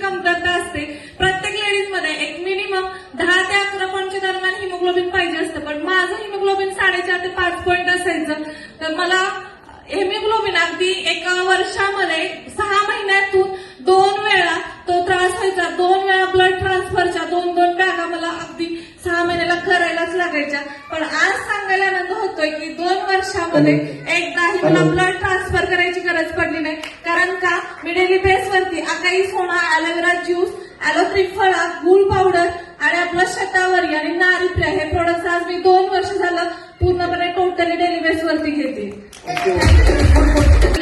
कमतरता असते प्रत्येक लेडीजमध्ये एक मिनिमम दहा ते अकरा पॉईंटच्या दरम्यान हिमोग्लोबिन पाहिजे असतं. पण माझं हिमोग्लोबिन साडेचार ते पाच पॉईंट असायचं. तर मला हेमोग्लोबिन अगदी एका वर्षामध्ये सहा महिन्यातून दोन वेळा तो त्रास व्हायचा. दोन वेळा ब्लड ट्रान्सफरच्या दोन दोन बॅगा मला अगदी सहा महिन्याला करायलाच लागायच्या. पण आज सांगायला आनंद होतोय की दोन वर्षामध्ये एकदाही मला ब्लड ट्रान्सफर करायची गरज पडली नाही. कारण का? मी डेली बेसवरती अकाई सोना ॲलोवेरा ज्यूस ॲलो फळा गुळ पावडर आणि आपलं शतावरी आणि नारिप्रिया हे प्रोडक्ट आज मी दोन वर्ष झालं पूर्णपणे टोटली डेली बेसवरती घेते.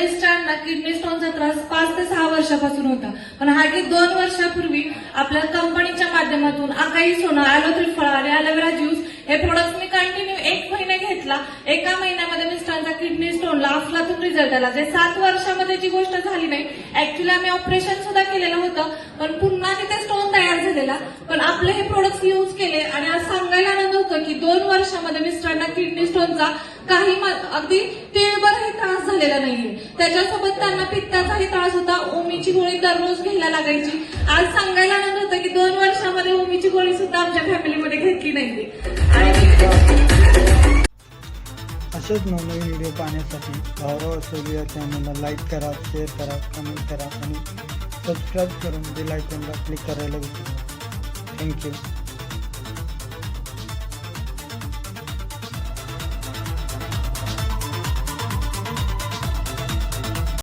स्टँडला किडनी स्टोनचा त्रास पाच ते सहा वर्षापासून होता. पण हा की दोन वर्षापूर्वी आपल्या कंपनीच्या माध्यमातून अकाई सोना ॲलोथ्री फळा आणि ॲलोवेरा ज्यूस हे प्रोडक्ट मी कंटिन्यू एक महिना घेतला. एका महिन्यामध्ये मिस्टरांचा किडनी स्टोनला अफलातून रिझल्ट आला. जे सात वर्षामध्ये जी गोष्ट झाली नाही ऍक्च्युली आम्ही ऑपरेशन सुद्धा केलेलं होतं पण पुन्हा तिथे स्टोन तयार झालेला. पण आपले हे प्रोडक्ट यूज केले आणि आज सांगायला आनंद होतो की दोन वर्षामध्ये मिस्टरांना किडनी स्टोनचा काही अगदी तिळभरही त्रास झालेला नाहीये. त्याच्यासोबत त्यांना पित्ताचाही त्रास होता. ओमीची गोळी दररोज घ्यायला लागायची. आज सांगायला आनंद होतं की दोन वर्षामध्ये ओमीची गोळी सुद्धा आमच्या फॅमिलीमध्ये घेतली नाहीये. असेच नवनवीन व्हिडिओ पाहण्यासाठी भावराव असोली या चॅनलला लाईक करा शेअर करा कमेंट करा आणि सबस्क्राईब करून बेल आयकॉनला क्लिक करायला विसरू थँक्यू